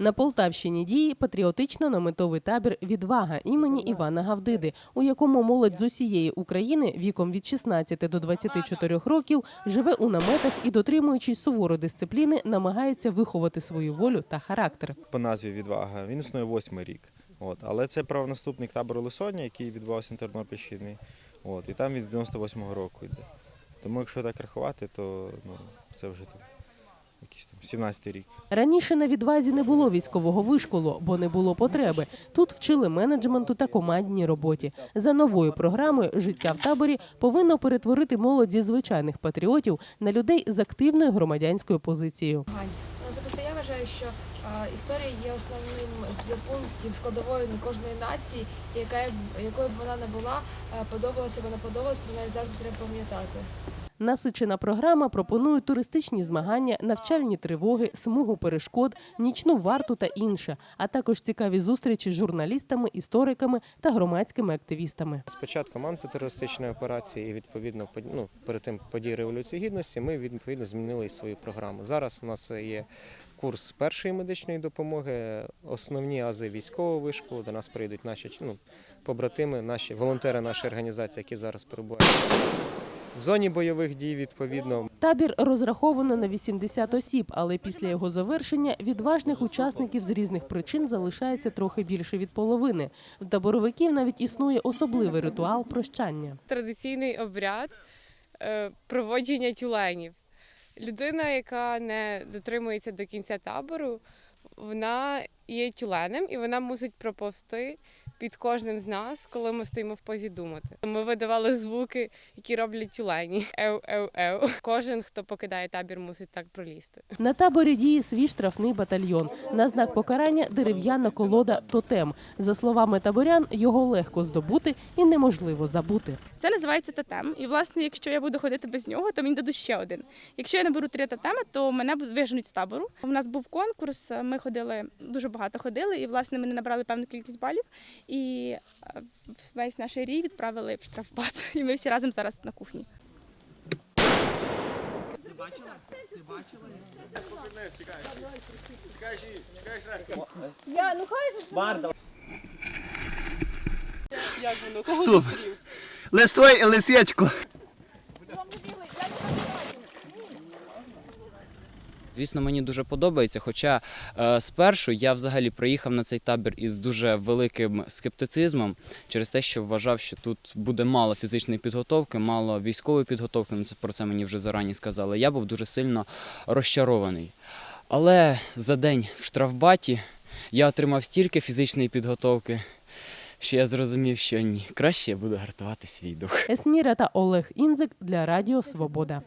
На Полтавщині діє патріотично-наметовий табір Відвага імені Івана Гавдиди, у якому молодь з усієї України віком від 16 до 24 років живе у наметах і, дотримуючись суворої дисципліни, намагається виховати свою волю та характер. по назві відвага. Він існує восьмий рік. От. Але це правонаступник табору Лисоня, який відбувався на Тернопільщині. От. І там він з 98-го року йде. Тому якщо так рахувати, то ну, це вже там, якийсь там 17-й рік. Раніше на відвазі не було військового вишколу, бо не було потреби. Тут вчили менеджменту та командній роботі. За новою програмою життя в таборі повинно перетворити молодь зі звичайних патріотів на людей з активною громадянською позицією. Ну, Особисто я вважаю, що історія є основним з пунктів складової кожної нації, яка б- якою б вона не була, подобалася або не подобалась, про неї завжди треба пам'ятати. Насичена програма пропонує туристичні змагання, навчальні тривоги, смугу перешкод, нічну варту та інше, а також цікаві зустрічі з журналістами, істориками та громадськими активістами. З початком антитерористичної операції і відповідно ну, перед тим подій революції гідності ми відповідно змінили свою програму. Зараз у нас є курс першої медичної допомоги, основні ази військового вишколу. До нас прийдуть наші ну, побратими, наші волонтери нашої організації, які зараз перебувають в зоні бойових дій. Відповідно, Табір розраховано на 80 осіб, але після його завершення відважних учасників з різних причин залишається трохи більше від половини. В таборовиків навіть існує особливий ритуал прощання. традиційний обряд е, проводження тюленів. Людина, яка не дотримується до кінця табору, вона є тюленем і вона мусить проповсти під кожним з нас, коли ми стоїмо в позі думати. Ми видавали звуки, які роблять тюлені. Ев, ев, ев. Кожен, хто покидає табір, мусить так пролізти. На таборі діє свій штрафний батальйон. На знак покарання дерев'яна колода тотем. За словами таборян, його легко здобути і неможливо забути. Це називається тотем. І власне, якщо я буду ходити без нього, то мені дадуть ще один. Якщо я наберу три тотеми, то мене виженуть з табору. У нас був конкурс. Ми ходили дуже багато ходили, і власне ми не набрали певну кількість балів. І е, весь наш рій відправили в штрафбат. І ми всі разом зараз на кухні. Як воно? Кого Супер. Листой і лисичко. Звісно, мені дуже подобається. Хоча е, спершу я взагалі приїхав на цей табір із дуже великим скептицизмом через те, що вважав, що тут буде мало фізичної підготовки, мало військової підготовки. Ну, про це мені вже зарані сказали. Я був дуже сильно розчарований. Але за день в штрафбаті я отримав стільки фізичної підготовки, що я зрозумів, що ні, краще я буду гартувати свій дух. Есміра та Олег Інзик для Радіо Свобода.